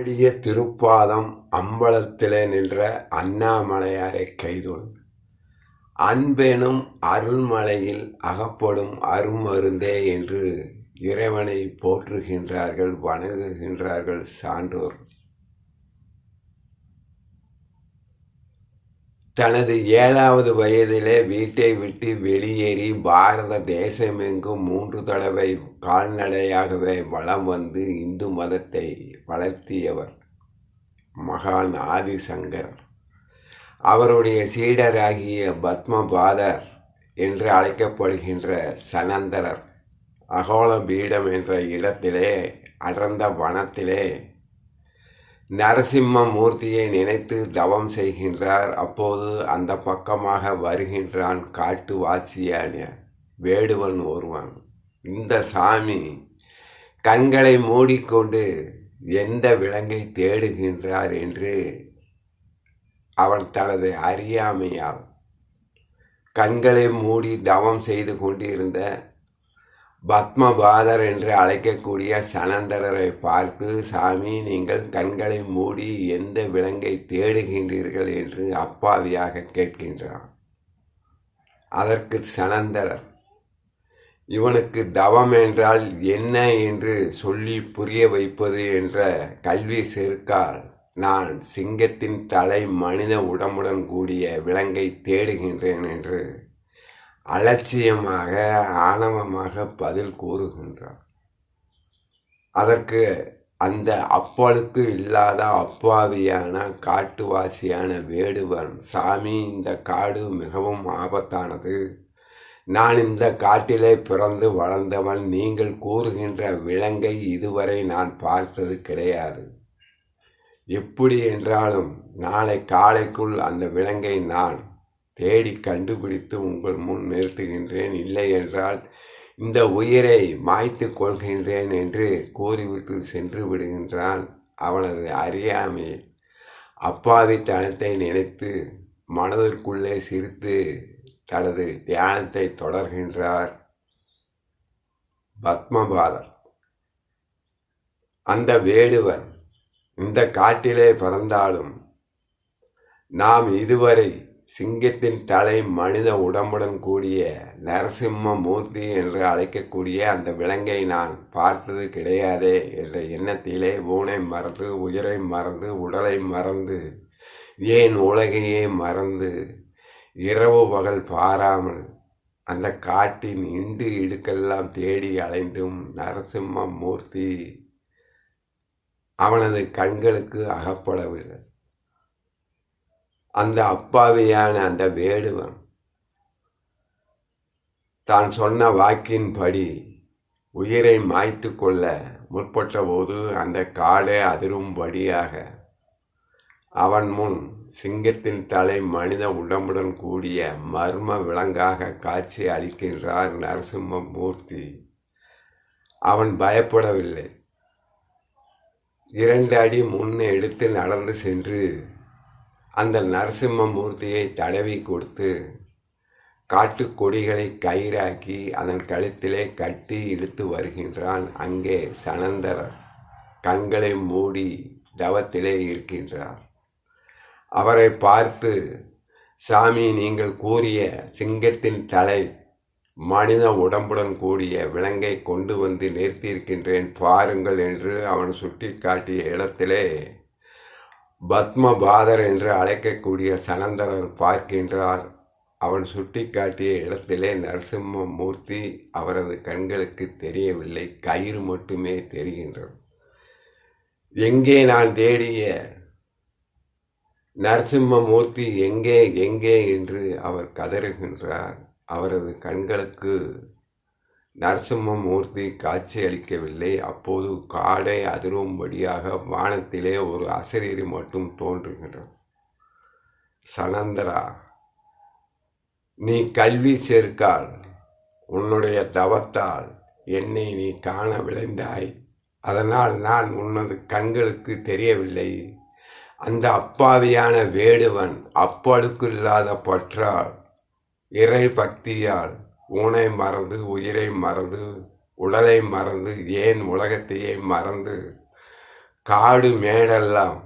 அடிய திருப்பாதம் அம்பலத்திலே நின்ற அண்ணாமலையாரை கைதொழு. அன்பெனும் அருள்மலையில் அகப்படும் அருமருந்தே என்று இறைவனை போற்றுகின்றார்கள் வணங்குகின்றார்கள் சான்றோர். தனது ஏழாவது வயதிலே வீட்டை விட்டு வெளியேறி பாரத தேசமெங்கும் மூன்று தடவை கால்நடையாகவே வலம் வந்து இந்து மதத்தை வளர்த்தியவர் மகான் ஆதிசங்கர். அவருடைய சீடராகிய பத்மபாதர் என்று அழைக்கப்படுகின்ற சனந்தரர் அகோல பீடம் என்ற இடத்திலே அடர்ந்த வனத்திலே நரசிம்ம மூர்த்தியை நினைத்து தவம் செய்கின்றார். அப்போது அந்த பக்கமாக வருகின்றான் காட்டு வாசியான வேடுவன் ஒருவன். இந்த சாமி கண்களை மூடிக்கொண்டு எந்த விலங்கை தேடுகின்றார் என்று அவன் தனது அறியாமையால் கண்களை மூடி தவம் செய்து கொண்டிருந்த பத்மபாதர் என்று அழைக்கக்கூடிய சனந்தரரை பார்த்து சாமி நீங்கள் கண்களை மூடி எந்த விலங்கை தேடுகின்றீர்கள்? என்று அப்பாவியாக கேட்கின்றான். அதற்கு சனந்தரர் இவனுக்கு தவம் என்றால் என்ன என்று சொல்லி புரிய வைப்பது? என்ற கல்வி செருக்கால் நான் சிங்கத்தின் தலை மனித உடம்புடன் கூடிய விலங்கை தேடுகின்றேன் என்று அலட்சியமாக ஆணவமாக பதில் கூறுகின்றார். அதற்கு அந்த அப்பழுக்கு இல்லாத அப்பாவியான காட்டுவாசியான வேடுவன் சாமி இந்த காடு மிகவும் ஆபத்தானது. நான் இந்த காட்டிலே பிறந்து வளர்ந்தவன் நீங்கள் கூறுகின்ற விலங்கை இதுவரை நான் பார்த்தது கிடையாது. எப்படி என்றாலும் நாளை காலைக்குள் அந்த விலங்கை நான் தேடி கண்டுபிடித்து உங்கள் முன் நிறுத்துகின்றேன். இல்லை என்றால் இந்த உயிரை மாய்த்து கொள்கின்றேன் என்று கூறிவிட்டு சென்று விடுகின்றான் அவனது அறியாமை. அப்பாவித்தனத்தை நினைத்து மனதிற்குள்ளே சிரித்து தனது தியானத்தை தொடர்கின்றார் பத்மபாதர். அந்த வேடுவன் இந்த காட்டிலே பிறந்தாலும் நாம் இதுவரை சிங்கத்தின் தலை மனித உடம்புடன் கூடிய நரசிம்ம மூர்த்தி என்று அழைக்கக்கூடிய அந்த விலங்கை நான் பார்த்தது கிடையாதே என்ற எண்ணத்திலே ஊனை மறந்து உயிரை மறந்து உடலை மறந்து ஏன் உலகையே மறந்து இரவு பகல் பாராமல் அந்த காட்டின் இண்டு இடுக்கெல்லாம் தேடி அலைந்தும் நரசிம்ம மூர்த்தி அவனது கண்களுக்கு அகப்படவில்லை. அந்த அப்பாவியான அந்த வேடுவன். தான் சொன்ன வாக்கின்படி உயிரை மாய்த்து கொள்ள முற்பட்ட போது அந்த காடே அதிரும்படியாக அவன் முன் சிங்கத்தின் தலை மனித உடம்புடன் கூடிய மர்ம விலங்காக காட்சி அளிக்கின்றார் நரசிம்ம மூர்த்தி அவன் பயப்படவில்லை. இரண்டு அடி முன்னே எடுத்து நடந்து சென்று அந்த நரசிம்ம மூர்த்தியை தடவி கொடுத்து காட்டு கொடிகளை கயிறாக்கி அதன் கழுத்திலே கட்டி இழுத்து வருகின்றான். அங்கே சனந்தர் கண்களை மூடி தவத்திலே இருக்கின்றார். அவரை பார்த்து சாமி நீங்கள் கூறிய சிங்கத்தின் தலை மனித உடம்புடன் கூடிய விலங்கை கொண்டு வந்து நிறுத்தியிருக்கின்றேன். பாருங்கள் என்று அவன் சுட்டி காட்டிய இடத்திலே பத்மபாதர் என்று அழைக்கக்கூடிய சனந்தரர் பார்க்கின்றார். அவன் சுட்டி காட்டிய இடத்திலே நரசிம்ம மூர்த்தி அவரது கண்களுக்கு தெரியவில்லை. கயிறு மட்டுமே தெரிகின்றது. எங்கே நான் தேடிய நரசிம்ம மூர்த்தி எங்கே எங்கே என்று அவர் கதறுகின்றார். அவரது கண்களுக்கு நரசிம்ம மூர்த்தி காட்சி அளிக்கவில்லை அப்போது காடை அதிரும்படியாக வானத்திலே ஒரு அசரீரி மட்டும் தோன்றுகின்றது. சனந்தரா நீ கல்வி சேர்க்கால் உன்னுடைய தவத்தால் என்னை நீ காண விளைந்தாய் அதனால் நான் உன்னது கண்களுக்கு தெரியவில்லை. அந்த அப்பாவியான வேடுவன் அப்பழுக்கு இல்லாத பற்றால் இறை பக்தியால் ஊனை மறந்து உயிரை மறந்து உடலை மறந்து ஏன் உலகத்தையே மறந்து காடு மேடெல்லாம்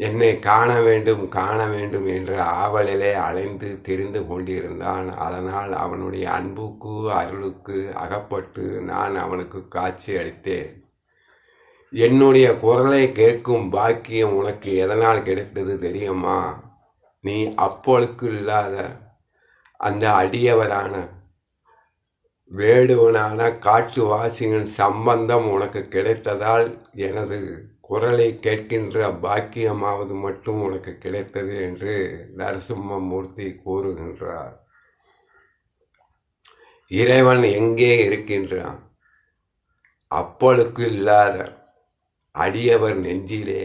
என்னை காண வேண்டும் காண வேண்டும் என்ற ஆவலிலே அலைந்து தெரிந்து கொண்டிருந்தான். அதனால் அவனுடைய அன்புக்கு அருளுக்கு அகப்பட்டு நான் அவனுக்கு காட்சி அளித்தேன். என்னுடைய குரலை கேட்கும் பாக்கியம் உனக்கு எதனால் கிடைத்தது தெரியுமா? நீ அப்பொழுக்கு இல்லாத அந்த அடியவரான வேடுவனான காட்டுவாசியின் சம்பந்தம் உனக்கு கிடைத்ததால் எனது குரலை கேட்கின்ற பாக்கியமாவது மட்டும் உனக்கு கிடைத்தது என்று நரசிம்மமூர்த்தி கூறுகின்றார். இறைவன் எங்கே இருக்கின்றான்? அப்பளுக்கு இல்லாத அடியவர் நெஞ்சிலே.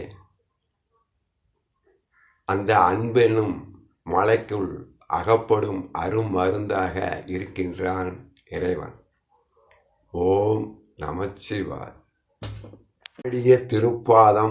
அந்த அன்பெனும் மலைக்குள் அகப்படும் அருமருந்தாக இருக்கின்றான் இறைவன். ஓம் நமச்சிவாய். திருப்பாதம்